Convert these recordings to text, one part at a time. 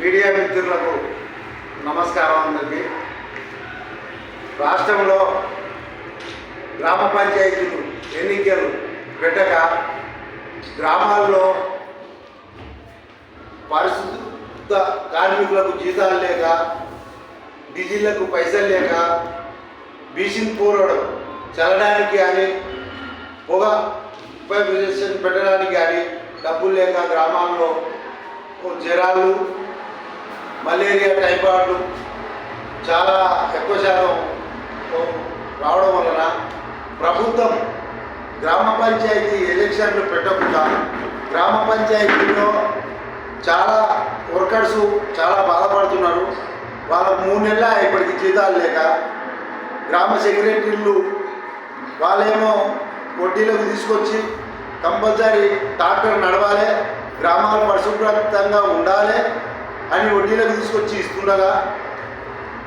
Media మిత్రులకు నమస్కారం అందరికీ. రాష్ట్రంలో గ్రామ పంచాయతీలు ఎన్నికలు పెట్టక గ్రామాల్లో పరిశుద్ధ కార్మికులకు జీతాలు లేక డీజిళ్ళకు పైసలు లేక బీసింగ్ పోరడం చల్లడానికి కానీ పొగ ఉపయోగించేషన్ పెట్టడానికి కానీ డబ్బులు లేక గ్రామాల్లో జ్వరాలు మలేరియా టైఫాయిడ్లు చాలా ఎక్కువ శాతం రావడం వలన ప్రభుత్వం గ్రామ పంచాయతీ ఎలక్షన్లు పెట్టకుండా గ్రామ పంచాయతీలో చాలా వర్కర్స్ చాలా బాధపడుతున్నారు. వాళ్ళ మూడు నెలల ఇప్పటికి జీతాలు లేక. గ్రామ సెక్రటరీలు వాళ్ళేమో వడ్డీలకు తీసుకొచ్చి కంపల్సరీ ట్రాక్టర్ నడవాలి. గ్రామాలు పరిశుభ్రంగా ఉండాలి. అని వడ్డీలకు తీసుకొచ్చి ఇస్తుండగా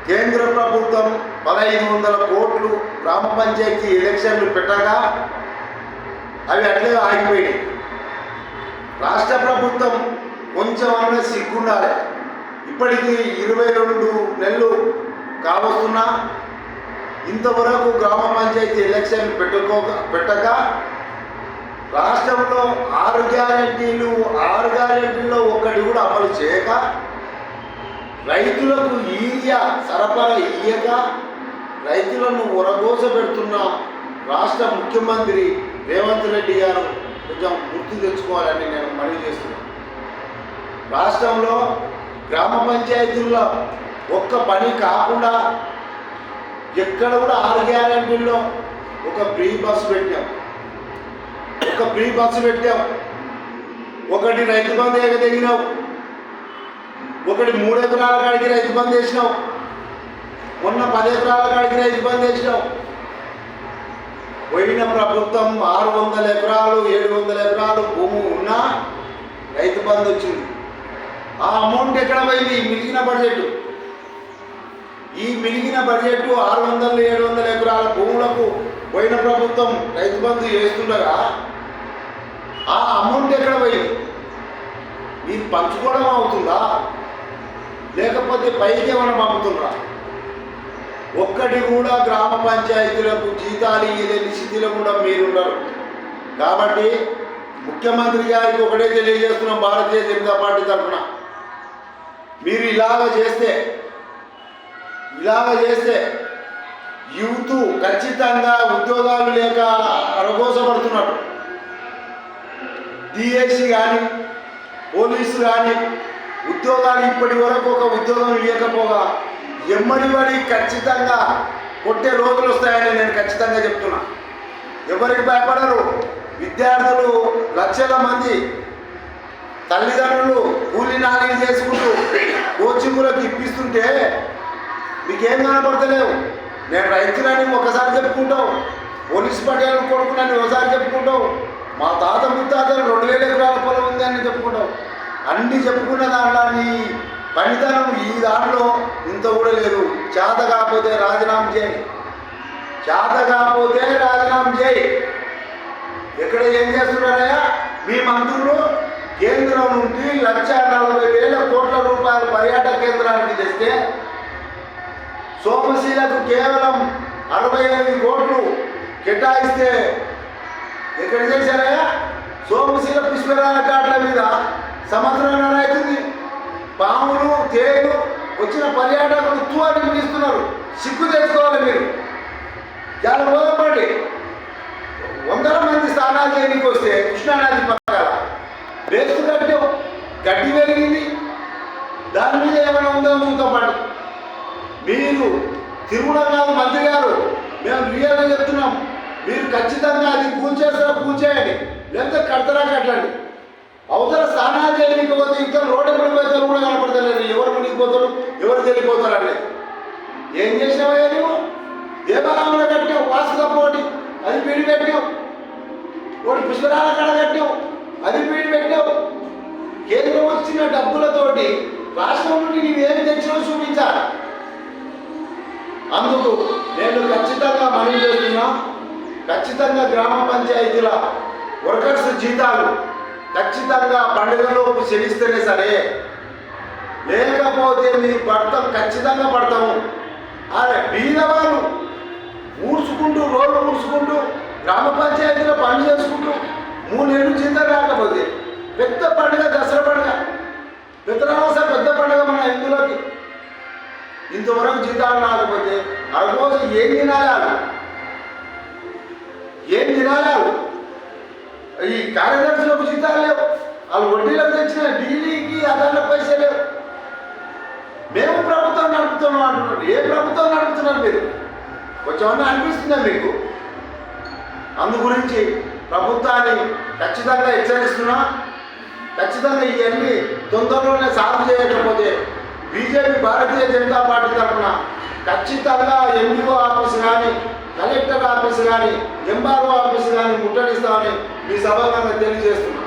కేంద్ర ప్రభుత్వం పదహైదు వందల కోట్లు గ్రామ పంచాయతీ ఎలక్షన్లు పెట్టగా అవి అట్లే ఆగిపోయినాయి. రాష్ట్ర ప్రభుత్వం కొంచెం అన్న సిగ్గుండాలి. ఇప్పటికీ ఇరవై రెండు నెలలు కావస్తున్నా ఇంతవరకు గ్రామ పంచాయతీ ఎలక్షన్ పెట్టుకో పెట్టక రాష్ట్రంలో ఆరు గ్యారంటీలు ఆరు గ్యారంటీల్లో ఒక్కటి కూడా అమలు చేయక రైతులకు ఈరియా సరఫరా ఇయ్యక రైతులను ఉరగోస పెడుతున్న రాష్ట్ర ముఖ్యమంత్రి రేవంత్ రెడ్డి గారు కొంచెం గుర్తు తెచ్చుకోవాలని నేను మనవి చేస్తున్నాను. రాష్ట్రంలో గ్రామ పంచాయతీల్లో ఒక్క పని కాకుండా ఎక్కడ కూడా ఆరు గ్యారంటీల్లో ఒక ఫ్రీ బస్సు పెట్టాం. ఒక ఫ్రీ బస్సు పెట్టాం. ఒకటి రైతు బంధు ఎగదగినావు ఒకటి మూడు ఎకరాల కాడికి రైతు బంధు చేసినావు మొన్న పది ఎకరాల కాడికి రైతు బంధు చేసినావు పోయిన ప్రభుత్వం ఆరు వందల ఎకరాలు ఏడు వందల ఎకరాలు భూమి ఉన్నా రైతు బంధు వచ్చింది. ఆ అమౌంట్ ఎక్కడ పోయింది? మిగిలిన బడ్జెట్. ఈ మిగిలిన బడ్జెట్ ఆరు వందల ఏడు వందల ఎకరాల భూములకు పోయిన ప్రభుత్వం రైతు బంధు చేస్తుండగా ఆ అమౌంట్ ఎక్కడ పోయింది? ఇది పంచుకోవడం అవుతుందా లేకపోతే పైకి ఏమైనా పంపుతుందా ఒక్కటి కూడా గ్రామ పంచాయతీలకు జీతాలు ఇవ్వలేని స్థితిలో కూడా మీరున్నారు. కాబట్టి ముఖ్యమంత్రి గారికి ఒకటే తెలియజేస్తున్నాం భారతీయ జనతా పార్టీ తరఫున. మీరు ఇలాగ చేస్తే ఇలాగ చేస్తే యూత్ ఖచ్చితంగా ఉద్యోగాలు లేక అరగోసపడుతున్నారు. డిఎస్సి కానీ పోలీసు కానీ ఉద్యోగాలు ఇప్పటి వరకు ఒక ఉద్యోగం ఇవ్వకపోగా ఎమ్మడి పడి ఖచ్చితంగా కొట్టే రోజులు వస్తాయని నేను ఖచ్చితంగా చెప్తున్నా. ఎవరికి భయపడరు. విద్యార్థులు లక్షల మంది తల్లిదండ్రులు కూలి నాలి చేసుకుంటూ కోచింగులకు ఇప్పిస్తుంటే మీకేం కనపడతలేవు. నేను రైతులని ఒకసారి చెప్పుకుంటావు పోలీస్ పటేల్ కొడుకునని ఒకసారి చెప్పుకుంటావు మా తాత ముత్తాతలు రెండు వేల ఎకరాల పొలం ఉంది అని చెప్పుకుంటాం అన్ని చెప్పుకున్న దాంట్లో నీ పనితనం ఈ దాంట్లో ఇంత కూడా లేదు. చేత కాకపోతే రాజీనామా చేయి. చేత కాకపోతే రాజీనామా చేయి. ఎక్కడ ఏం చేస్తున్నారయ్యా? మీ మంత్రులు కేంద్రం నుండి లక్ష నలభై వేల కోట్ల రూపాయల పర్యాటక కేంద్రానికి తెస్తే సోమశీలకు కేవలం అరవై ఐదు కోట్లు కేటాయిస్తే ఎక్కడ చేశారయ్యా? సోమశీల పుష్పరాల కాట్ల మీద సంవత్సరం అవుతుంది పాములు తేలు వచ్చిన పర్యాటకులు తూ అని పిలుస్తున్నారు. సిగ్గు తెచ్చుకోవాలి మీరు. చాలా బోధపడి వందల మంది స్నానాలు చేయడానికి వస్తే కృష్ణానది పక్కన రేసు కట్టాం గడ్డి పెరిగింది దాని మీద ఏమైనా ఉందో మీతో పాటు? మీరు తిరుమల కాదు మంత్రి గారు మేము రియల్గా చెప్తున్నాం. మీరు ఖచ్చితంగా అది కూల్చేస్తారా కూల్చేయండి లేకపోతే కడతారా కట్టండి. అవతల స్నానాలు చేయడానికి పోతే ఇంకా రోడ్డు పడిపోతారు కూడా కనపడతలేదు ఎవరు మునిగిపోతారు ఎవరు తెలియపోతారు అనేది ఏం చేసినావయ్యా నువ్వు దేవాలయంలో కట్టావు వాసుగా ఒకటి అది పీడి పెట్టావు. ఒకటి పుష్కరాల కడ కట్టావు. అది పీడి పెట్టావు. కేంద్రం వచ్చిన డబ్బులతోటి రాష్ట్రం నుండి నీవేమి తెచ్చినో చూపించాలి. అందుకు నేను ఖచ్చితంగా ఖచ్చితంగా గ్రామ పంచాయతీల వర్కర్స్ జీతాలు ఖచ్చితంగా పండుగలోపు చెల్లిస్తేనే సరే. లేకపోతే మీ పడతాం ఖచ్చితంగా పడతాము. అరే బీదవాళ్ళు ఊడ్చుకుంటూ రోడ్లు ఊడ్చుకుంటూ గ్రామ పంచాయతీలో పని చేసుకుంటూ మూడేళ్ళు నెలలు జీతం రాకపోతే పెద్ద పండుగ దసరా పండుగ పెద్దరామస పెద్ద పండుగ మన హిందువులకి. ఇంతవరకు జీతాలు రాకపోతే ఆ రోజు ఏం తినాలి ఏం తినాలి? ఈ కార్యదర్శులకు జీతాలు లేవు. వాళ్ళు వడ్డీలకు తెచ్చిన డీలీకి అదన పైసలు లేవు. మేము ప్రభుత్వం నడుపుతున్నాం అంటున్నారు. ఏ ప్రభుత్వం నడుపుతున్నారు మీరు? కొంచెం అనిపిస్తుందా మీకు? అందు గురించి ప్రభుత్వాన్ని ఖచ్చితంగా హెచ్చరిస్తున్నా. ఖచ్చితంగా ఇవన్నీ తొందరలోనే సాగు చేయకపోతే బీజేపీ భారతీయ జనతా పార్టీ తరఫున ఖచ్చితంగా ఎండిఓ ఆఫీస్ కానీ కలెక్టర్ ఆఫీస్ కానీ ఎంఆర్ఓ ఆఫీస్ కానీ ముట్టడిస్తామని మీ సభాగంగా తెలియజేస్తున్నాం.